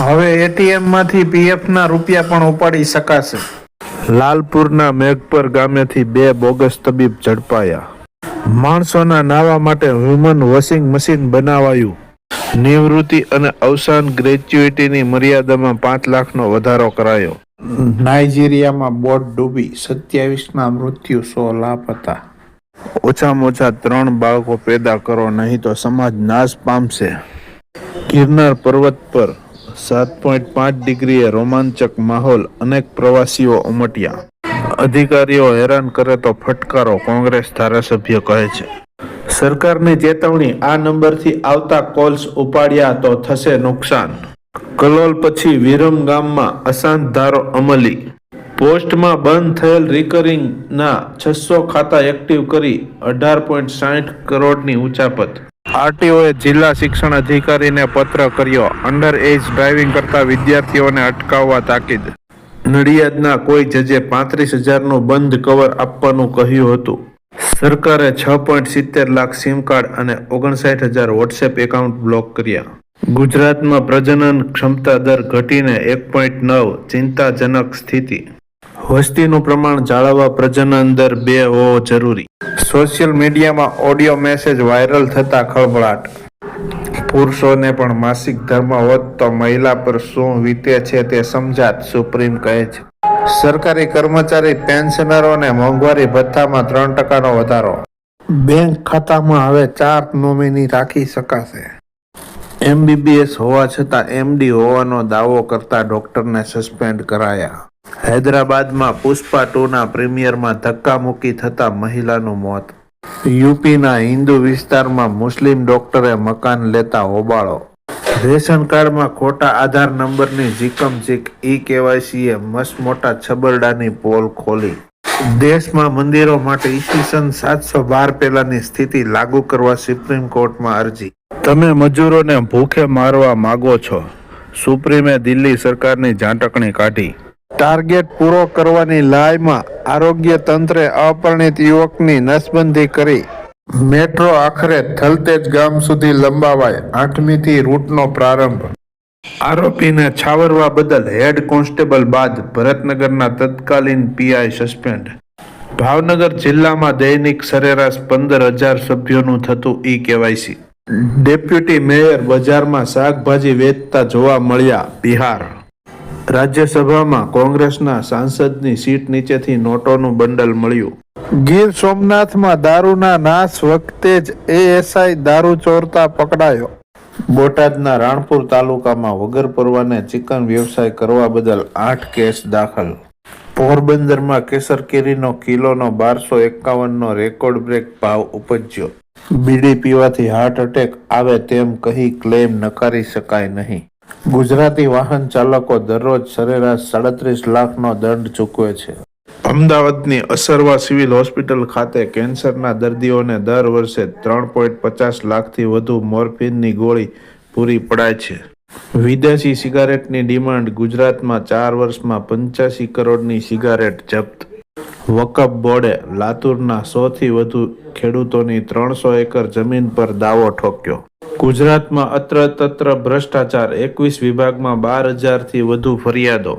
હવે એટીએમમાંથી પીએફ ના રૂપિયા પણ ઉપાડી શકાશે. લાલપુરના મેઘપર ગામેથી બે બોગસ તબીબ ઝડપાયા. માણસોના નાવા માટે હ્યુમન વોશિંગ મશીન બનાવાયું. નિવૃત્તિ અને અવસાન ગ્રેચ્યુટીની મર્યાદામાં પાંચ લાખનો વધારો કરાયો. નાઇજીરિયામાં બોટ ડૂબી સત્યાવીસના મૃત્યુ સો લાપતા ઓછામાં ઓછા ત્રણ બાળકો પેદા કરો, નહીં તો સમાજ નાશ પામશે. ગિરનાર પર્વત પર સાત પોઈન્ટ પાંચ ડિગ્રીએ રોમાંચક માહોલ અનેક પ્રવાસીઓ ઉમટ્યા. અધિકારીઓ હેરાન કરે તો ફટકારો કોંગ્રેસ ધારાસભ્ય કહે છે. સરકારની ચેતવણી આ નંબરથી આવતા કોલ્સ ઉપાડ્યા તો થશે નુકસાન. કલોલ પછી વિરમ ગામમાં અશાંત ધારો અમલી. પોસ્ટમાં બંધ થયેલ રિકરિંગના છસો ખાતા એક્ટિવ કરી અઢાર પોઈન્ટ સાઠ કરોડની ઉચાપત. આરટીઓએ જિલ્લા શિક્ષણ અધિકારીને પત્ર કર્યો, અંડર એજ ડ્રાઇવિંગ કરતા વિદ્યાર્થીઓને અટકાવવા તાકીદ. નડિયાદના કોઈ જજે પાંત્રીસ હજારનું બંધ કવર આપવાનું કહ્યું હતું. સરકારે છ પોઈન્ટ સિત્તેર લાખ સિમ કાર્ડ અને ઓગણસાઠ હજાર વોટ્સએપ એકાઉન્ટ બ્લોક કર્યા. ગુજરાતમાં પ્રજનન ક્ષમતા દર ઘટીને એક પોઈન્ટ નવ, ચિંતાજનક સ્થિતિ. વસ્તીનું પ્રમાણ જાળવવા પ્રજનન દર બે હોવો જરૂરી. સોશિયલ મીડિયામાં ઓડિયો મેસેજ વાયરલ થતા ખળભળાટ. પુરુષોને પણ માસિક ધર્મ હોત તો મહિલા પર શું વીતે છે તે સમજાત સુપ્રીમ કહે છે. સરકારી કર્મચારી પેન્શનરોને મોંઘવારી ભથ્થામાં ત્રણ ટકાનો વધારો. બેંક ખાતામાં હવે ચાર નોમિની રાખી શકાશે. એમબીબીએસ હોવા છતાં એમડી હોવાનો દાવો કરતા ડોક્ટરને સસ્પેન્ડ કરાયા. હૈદરાબાદમાં પુષ્પા ટુના પ્રીમિયરમાં ધક્કામુક્કી થતા મહિલાનું મોત. યુપીના હિન્દુ વિસ્તારમાં મુસ્લિમ ડોક્ટરે મકાન લેતા હોબાળો. રેશન કાર્ડમાં ખોટા આધાર નંબરની જીકમ જીક ઈ કેવાયસીએ મસ્ત મોટા છબરડાની પોલ ખોલી. દેશમાં મંદિરો માટે ઈસવીસન સાતસો બાર પહેલાની સ્થિતિ લાગુ કરવા સુપ્રીમ કોર્ટમાં અરજી. તમે મજૂરોને ભૂખે મારવા માગો છો. સુપ્રીમે દિલ્હી સરકારની ઝાંટકણી કાઢી. ટાર્ગેટ પૂરો કરવાની લાયમાં આરોગ્ય તંત્રે અપરિણિત યુવકની નસબંધી કરી. મેટ્રો આખરે થલતેજ ગામ સુધી લંબાવાય આઠમીથી રૂટનો પ્રારંભ. આરોપીને છાવરવા બદલ હેડ કોન્સ્ટેબલ બાદ ભરતનગરના તત્કાલીન પીઆઈ સસ્પેન્ડ. ભાવનગર જિલ્લામાં દૈનિક સરેરાશ પંદર હજાર સભ્યોનું થતું ઈ કેવાયસી. ડેપ્યુટી મેયર બજારમાં શાકભાજી વેચતા જોવા મળ્યા બિહાર. રાજ્યસભામાં કોંગ્રેસના સાંસદની સીટ નીચેથી નોટોનું બંડલ મળ્યું. ગીર સોમનાથમાં દારૂના નાશ વખતે જ એએસઆઈ દારૂ ચોરતા પકડાયો. બોટાદના રાણપુર તાલુકામાં વગર પરવાને ચિકન વ્યવસાય કરવા બદલ આઠ કેસ દાખલ. પોરબંદરમાં કેસર કેરીનો કિલોનો બારસો એકાવનનો રેકોર્ડ બ્રેક ભાવ ઉપજ્યો. બીડી પીવાથી હાર્ટ એટેક આવે તેમ કહી ક્લેમ નકારી શકાય નહીં. ગુજરાતી વાહન ચાલકો દરરોજ સરેરાશ સાડત્રીસ લાખનો દંડ ચૂકવે છે. અમદાવાદની અસરવા સિવિલ હોસ્પિટલ ખાતે કેન્સરના દર્દીઓને દર વર્ષે ત્રણ પોઈન્ટ પચાસ લાખથી વધુ મોર્ફિનની ગોળી પૂરી પડાય છે. વિદેશી સિગારેટની ડિમાન્ડ ગુજરાતમાં ચાર વર્ષમાં પંચ્યાસી કરોડની સિગારેટ જપ્ત. વકફ બોર્ડે લાતુરના સોથી વધુ ખેડૂતોની ત્રણસો એકર જમીન પર દાવો ઠોક્યો. ગુજરાતમાં અત્ર તત્ર ભ્રષ્ટાચાર. એકવીસ વિભાગમાં બાર હજારથી વધુ ફરિયાદો.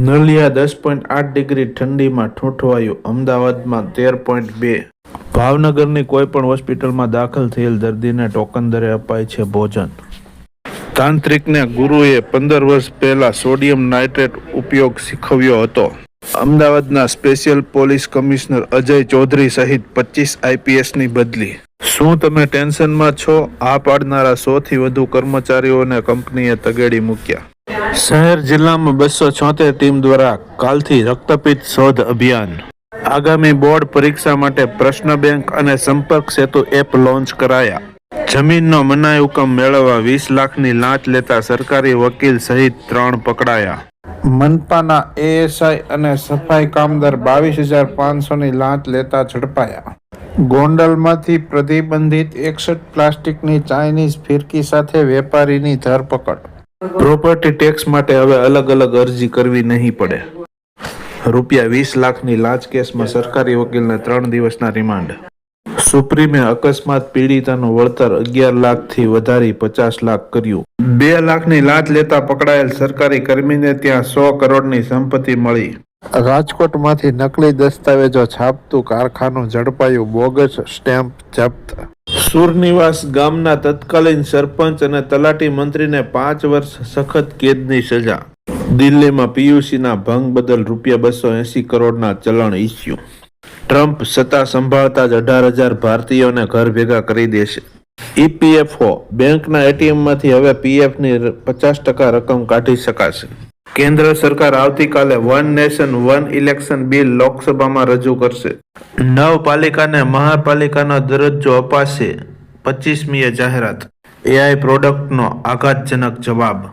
નલિયા દસ પોઈન્ટ આઠ ડિગ્રી ઠંડીમાં ઠૂંઠવાયું. અમદાવાદમાં તેર પોઈન્ટ બે. ભાવનગરની કોઈ પણ હોસ્પિટલમાં દાખલ થયેલ દર્દીને ટોકન દરે અપાય છે ભોજન. તાંત્રિકને ગુરુએ પંદર વર્ષ પહેલા સોડિયમ નાઇટ્રેટ ઉપયોગ શીખવ્યો હતો. અમદાવાદના special police commissioner Ajay Chaudhary સહિત પચીસ આઈપીએસની બદલી. શું તમે ટેન્શનમાં છો? આ પાડનારા સોથી વધુ કર્મચારીઓને કંપનીએ તગેડી મૂક્યા. શહેર જિલ્લામાં બસો છોતેર ટીમ દ્વારા કાલથી રક્તપિત શોધ અભિયાન. આગામી બોર્ડ પરીક્ષા માટે પ્રશ્ન બેંક અને સંપર્ક સેતુ એપ લોન્ચ કરાયા. જમીનનો મનાય હુકમ મેળવવા વીસ લાખની લાંચ લેતા સરકારી વકીલ સહિત ત્રણ પકડાયા. મનપાના એએસઆઈ અને સફાઈ કામદાર બાવીસ હજાર પાંચસોની લાંચ લેતા ઝડપાયા. ગોંડલમાંથી પ્રતિબંધિત એકસઠ પ્લાસ્ટિકની ચાઇનીઝ ફિરકી સાથે વેપારીની ધરપકડ. પ્રોપર્ટી ટેક્સ માટે હવે અલગ અલગ અરજી કરવી નહીં પડે. રૂપિયા વીસ લાખની લાંચ કેસમાં સરકારી વકીલને ત્રણ દિવસના રિમાન્ડ. સુપ્રીમે અકસ્માત પીડિતાનું વળતર અગિયાર લાખથી વધારી પચાસ લાખ કર્યું. બે લાખની લાંચ લેતા પકડાયેલ સરકારી કર્મીને ત્યાં સો કરોડની સંપત્તિ મળી. રાજકોટમાંથી નકલી દસ્તાવેજો છાપતું કારખાનું ઝડપાયું બોગસ સ્ટેમ્પ જપ્ત. સુરનિવાસ ગામના તત્કાલીન સરપંચ અને તલાટી મંત્રીને પાંચ વર્ષ સખત કેદની સજા. દિલ્હીમાં પીયુસીના ભંગ બદલ રૂપિયા બસો એસી કરોડના ચલણ ઇસ્યુ. ટ્રમ્પ સત્તા સંભાળતા જ અઢાર હજાર ભારતીયોને ઘર ભેગા કરી દેશે. ઈપીએફઓ બેંકના એટીએમમાંથી હવે પીએફની પચાસ ટકા રકમ કાઢી શકાશે. કેન્દ્ર સરકાર આવતીકાલે one nation, one election bill લોકસભામાં રજૂ કરશે. નવ પાલિકાને મહાપાલિકાનો દરજ્જો અપાશે પચીસમીએ જાહેરાત. એઆઈ પ્રોડક્ટનો આઘાતજનક જવાબ.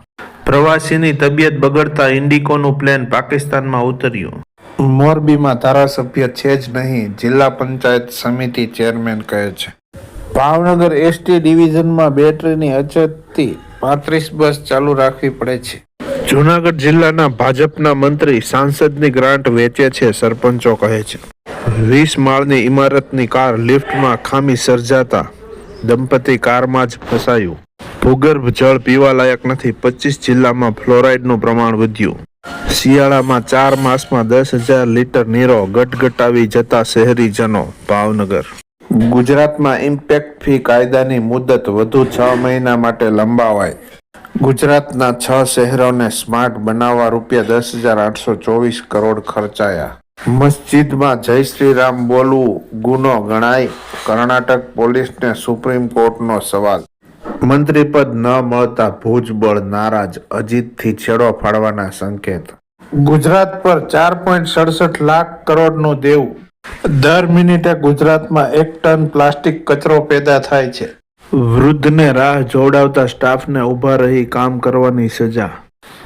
પ્રવાસીની તબિયત બગડતા ઇન્ડિકોનું પ્લેન પાકિસ્તાનમાં ઉતર્યું. મોરબીમાં ધારાસભ્ય છે જ નહીં, જિલ્લા પંચાયત સમિતિ ચેરમેન કહે છે. ભાવનગર એસટી ડિવિઝનમાં બેટરીની અછતથી પાંત્રીસ બસ ચાલુ રાખવી પડે છે. જુનાગઢ જિલ્લાના ભાજપના મંત્રી સાંસદની ગ્રાન્ટ વેચે છે, સરપંચો કહે છે. વીસ માળની ઇમારતની કાર લિફ્ટમાં ખામી સર્જાતા દંપતી કારમાં જ ફસાયું. ભૂગર્ભ જળ પીવા લાયક નથી, પચીસ જિલ્લામાં ફ્લોરાઇડનું પ્રમાણ વધ્યું. શિયાળામાં ચાર માસમાં દસ હજાર લીટર નીરો ગટગટાવી જતા શહેરીજનો ભાવનગર. ગુજરાતમાં ઇમ્પેક્ટ ફી કાયદાની મુદત વધુ છ મહિના માટે લંબાવાય. ગુજરાતના છ શહેરોને સ્માર્ટ બનાવવા રૂપિયા દસ હજાર આઠસો ચોવીસ કરોડ ખર્ચાયા. મસ્જિદમાં જય શ્રી રામ બોલવું ગુનો ગણાય, કર્ણાટક પોલીસને સુપ્રીમ કોર્ટનો સવાલ. મંત્રીપદ ન મળતા ભુજબળ નારાજ, અજીતથી છેડો ફાડવાના સંકેત. ગુજરાત પર ચાર પોઈન્ટ સડસઠ લાખ કરોડનું દેવું. દર મિનિટે ગુજરાતમાં એક ટન પ્લાસ્ટિક કચરો પેદા થાય છે. વૃદ્ધને રાહ જોડાવતા સ્ટાફને ઊભા રહી કામ કરવાની સજા.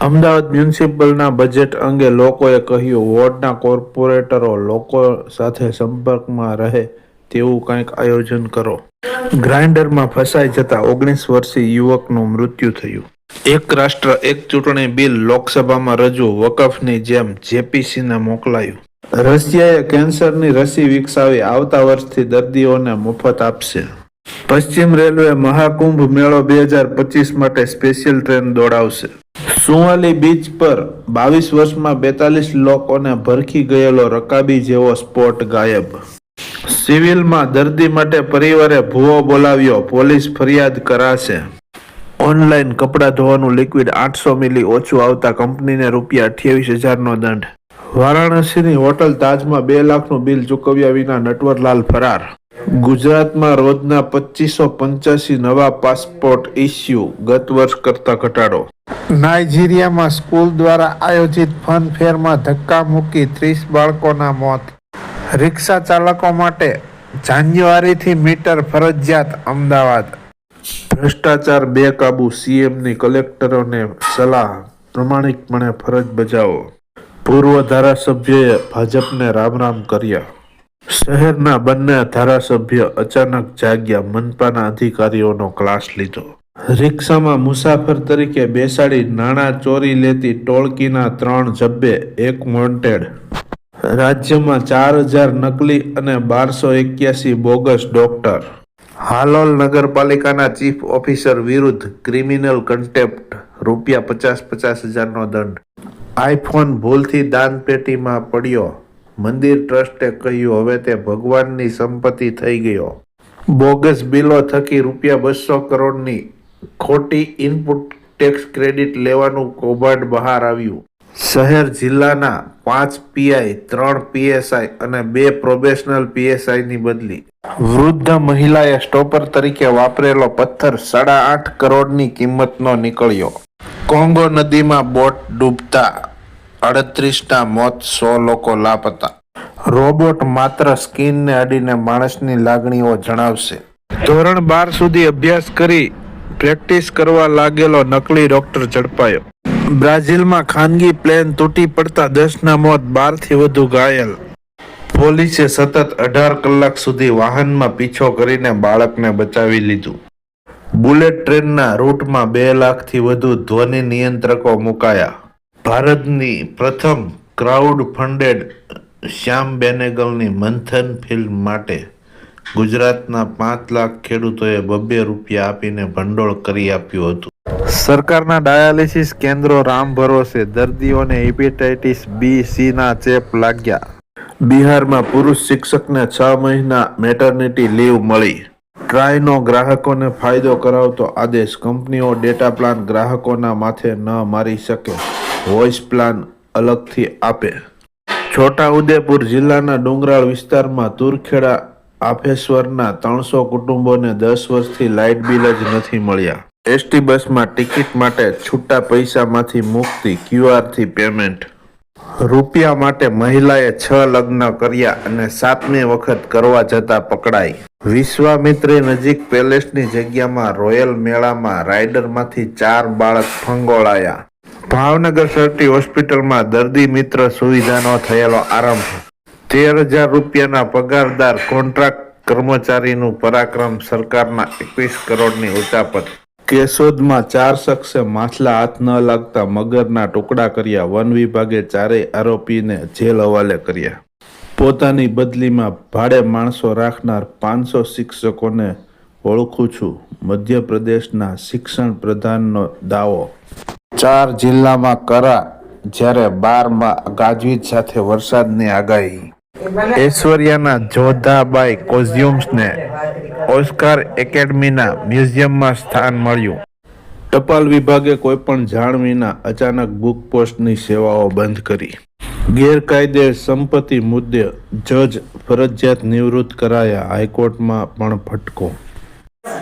અમદાવાદ મ્યુનિસિપલના બજેટ અંગે લોકોએ કહ્યું, વોર્ડના કોર્પોરેટરો લોકો સાથે સંપર્કમાં રહે તેવું કંઈક આયોજન કરો. ગ્રાઇન્ડરમાં ફસાઈ જતા ઓગણીસ વર્ષીય યુવકનું મૃત્યુ થયું. એક રાષ્ટ્ર, એક ચૂંટણી બિલ લોકસભામાં રજૂ વકફની જેમ જેપીસીને મોકલાયું. રશિયાએ કેન્સરની રસી વિકસાવી આવતા વર્ષથી દર્દીઓને મફત આપશે. પશ્ચિમ રેલવે મહાકુંભ મેળો બે હજાર પચીસ માટે સ્પેશિયલ ટ્રેન દોડાવશે. સુવાલી બીચ પર બાવીસ વર્ષમાં બેતાલીસ લોકોને ભરખી ગયેલો રકાબી જેવો સ્પોટ ગાયબ. સિવિલમાં દર્દી માટે પરિવારે ભૂવો બોલાવ્યો, પોલીસ ફરિયાદ કરાશે. ઓનલાઈન કપડાં ધોવાનું લિક્વિડ આઠસો મિલી ઓછું આવતા કંપનીને રૂપિયા અઠ્યાવીસ હજારનો દંડ. વારાણસીની હોટલ તાજમાં બે લાખનું બિલ ચૂકવ્યા વિના નટવરલાલ ફરાર. ગુજરાતમાં રોજના પચીસો પંચ્યાસી નવા પાસપોર્ટ ઇસ્યુ ગત વર્ષ કરતા ઘટાડો. નાઇજીરિયામાં સ્કૂલ દ્વારા આયોજિત ફન ફેરમાં ધક્કા મૂકી ત્રીસ બાળકોના મોત. રિક્ષા ચાલકો માટે જાન્યુઆરીથી મીટર ફરજિયાત અમદાવાદ. ભ્રષ્ટાચાર બેકાબુ સીએમની કલેક્ટરોને સલાહ પ્રમાણિકપણે ફરજ બજાવો. પૂર્વ ધારાસભ્યએ ભાજપને રામ રામ કર્યા. શહેરના બંને ધારાસભ્ય અચાનક જાગ્યા. મનપાના અધિકારીઓનો ક્લાસ લીધો. રિક્ષામાં મુસાફર તરીકે બેસાડી નાણાં ચોરી લેતી ટોળકીના ત્રણ જબ્બે એક વોન્ટેડ રાજ્યમાં ચાર હજાર નકલી અને બારસો એક્યાસી બોગસ ડોક્ટર. હાલોલ નગરપાલિકાના ચીફ ઓફિસર વિરુદ્ધ ક્રિમિનલ કન્ટેપ્ટ રૂપિયા પચાસ પચાસ હજારનો દંડ. આઈફોન ભૂલથી દાનપેટીમાં પડ્યો. મંદિર ટ્રસ્ટે કહ્યું, હવે તે ભગવાનની સંપત્તિ થઈ ગયો. બોગસ બિલો થકી રૂપિયા બસો કરોડની ખોટી ઇનપુટ ટેક્સ ક્રેડિટ લેવાનું કૌભાંડ બહાર આવ્યું. શહેર જિલ્લાના પાંચ પીઆઈ, ત્રણ પીએસઆઈ અને બે પ્રોબેશનલ પીએસઆઈની બદલી. વૃદ્ધ મહિલાએ સ્ટોપર તરીકે વાપરેલો પથ્થર સાડા આઠ કરોડની કિંમતનો નીકળ્યો. કોંગો નદીમાં બોટ ડૂબતા અડત્રીસના મોત સો લોકો લાપતા. રોબોટ માત્ર સ્કીનને અડીને માણસની લાગણીઓ જણાવશે. ધોરણ બાર સુધી અભ્યાસ કરી પ્રેક્ટિસ કરવા લાગેલો નકલી ડોક્ટર ઝડપાયો. બ્રાઝિલમાં ખાનગી પ્લેન તૂટી પડતા દસના મોત બારથી વધુ ઘાયલ. પોલીસે સતત અઢાર કલાક સુધી વાહનમાં પીછો કરીને બાળકને બચાવી લીધું. બુલેટ ટ્રેનના રૂટમાં બે લાખથી વધુ ધ્વનિ નિયંત્રકો મુકાયા. ભારતની પ્રથમ ક્રાઉડ ફંડેડ શ્યામ બેનેગલની મંથન ફિલ્મ માટે ગુજરાતના પાંચ લાખ ખેડૂતોએ બબ્બે રૂપિયા આપીને ભંડોળ કરી આપ્યું હતું. સરકારના ડાયાલિસિસ કેન્દ્રો રામ ભરોસે દર્દીઓને હિપેટાઇટિસ બી સીના ચેપ લાગ્યા. બિહારમાં પુરુષ શિક્ષકને છ મહિના મેટર્નિટી લીવ મળી. ટ્રાયનો ગ્રાહકોને ફાયદો કરાવતો આદેશ. કંપનીઓ ડેટા પ્લાન ગ્રાહકોના માથે ન મારી શકે. વોઇસ પ્લાન અલગથી આપે. છોટા ઉદેપુર જિલ્લાના ડુંગરાળ વિસ્તારમાં તુરખેડા, આફેશ્વરના ત્રણસો કુટુંબોને દસ વર્ષથી લાઇટ બિલ જ નથી મળ્યા. એસટી બસમાં ટિકિટ માટે છૂટા પૈસામાંથી મુક્તિ ક્યુઆરથી પેમેન્ટ. રૂપિયા માટે મહિલાએ છ લગ્ન કર્યા અને સાતમી વખત કરવા જતા પકડાઈ. વિશ્વામિત્રી નજીક પેલેસની જગ્યામાં રોયલ મેળામાં રાઇડરમાંથી ચાર બાળક ફંગોળાયા. ભાવનગર સરટી હોસ્પિટલમાં દર્દી મિત્ર સુવિધાનો થયેલો આરંભ. તેર હજાર રૂપિયાના પગારદાર કોન્ટ્રાક્ટ કર્મચારીનું પરાક્રમ સરકારના એકવીસ કરોડની ઉચાપત. કેશોદમાં ચાર શખ્સે માછલા હાથ ન લાગતા મગરના ટુકડા કર્યા. વન વિભાગે ચારેય આરોપીને જેલ હવાલે કર્યા. પોતાની બદલીમાં ભાડે માણસો રાખનાર પાંચસો શિક્ષકોને ઓળખું છું. મધ્યપ્રદેશના શિક્ષણ પ્રધાનનો દાવો. ચાર જિલ્લામાં કરા જ્યારે બારમાં ગાજવીજ સાથે વરસાદની આગાહી. ઐશ્વર્યાના જોધાબાઈ કોઝ્યુમ્સને ઓસ્કાર એકેડમીના મ્યુઝિયમમાં સ્થાન મળ્યું. ટપાલ વિભાગે કોઈપણ જાણ વિના અચાનક બુક પોસ્ટની સેવાઓ બંધ કરી. ગેરકાયદે સંપત્તિ મુદ્દે જજ ફરજિયાત નિવૃત્ત કરાયા હાઈકોર્ટમાં પણ ફટકો.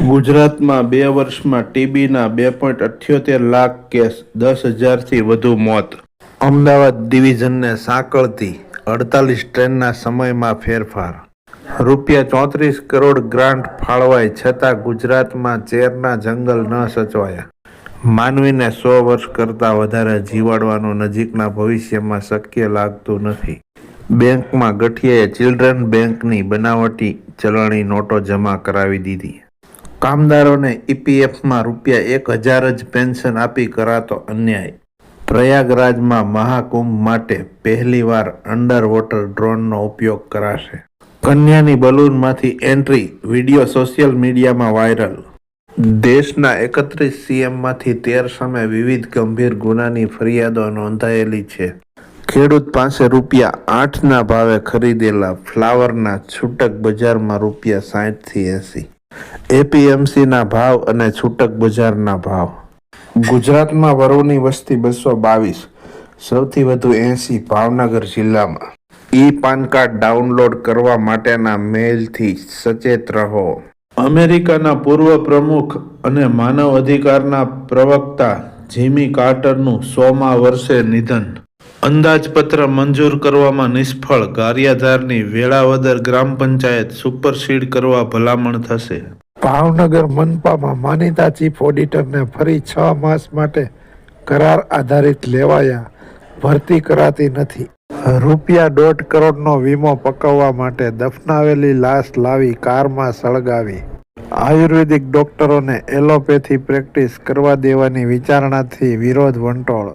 ગુજરાતમાં બે વર્ષમાં ટીબીના બે પોઈન્ટ અઠ્યોતેર લાખ કેસ, દસ હજારથી વધુ મોત. અમદાવાદ ડિવિઝનને સાંકળતી અડતાલીસ ટ્રેનના સમયમાં ફેરફાર. રૂપિયા ચોત્રીસ કરોડ ગ્રાન્ટ ફાળવાય છતાં ગુજરાતમાં ચેરના જંગલ ન સચવાયા. માનવીને સો વર્ષ કરતાં વધારે જીવાડવાનું નજીકના ભવિષ્યમાં શક્ય લાગતું નથી. બેંકમાં ગઠિયાએ ચિલ્ડ્રન બેંકની બનાવટી ચલણી નોટો જમા કરાવી દીધી. કામદારોને ઈપીએફમાં રૂપિયા એક હજાર જ પેન્શન આપી કરાતો અન્યાય. પ્રયાગરાજમાં મહાકુંભ માટે પહેલીવાર અંડર વોટર ડ્રોનનો ઉપયોગ કરાશે. કન્યાની બલૂનમાંથી entry, video social media viral. દેશના એકત્રીસ સીએમમાંથી તેર સામે વિવિધ ગંભીર ગુનાની ફરિયાદો નોંધાયેલી છે. ખેડૂત પાસે રૂપિયા આઠના ભાવે ખરીદેલા ફ્લાવરના છૂટક બજારમાં રૂપિયા સાઠથી એંસી. એપીએમસીના ભાવ અને છૂટક બજારના ભાવ. ગુજરાતમાં વરોની વસ્તી બસો બાવીસ, સૌથી વધુ એંસી ભાવનગર જિલ્લામાં. ઈ પાન કાર્ડ ડાઉનલોડ કરવા માટેના મેલથી સચેત રહો. અમેરિકાના પૂર્વ પ્રમુખ અને માનવ અધિકારના પ્રવક્તા જીમી કાર્ટરનું સોમા વર્ષે નિધન. અંદાજપત્ર મંજૂર કરવામાં નિષ્ફળ. ગારિયાધારની વેળાવદર ગ્રામ પંચાયત સુપરસીડ કરવા ભલામણ થશે. ભાવનગર મનપામાં માનીતા ચીફ ઓડિટરને ફરી છ માસ માટે કરાર આધારિત લેવાયા. ભરતી કરાતી નથી. રૂપિયા દોઢ કરોડનો વીમો પકવવા માટે દફનાવેલી લાશ લાવી કારમાં સળગાવી. આયુર્વેદિક ડોક્ટરોને એલોપેથી પ્રેક્ટિસ કરવા દેવાની વિચારણાથી વિરોધ વંટોળ.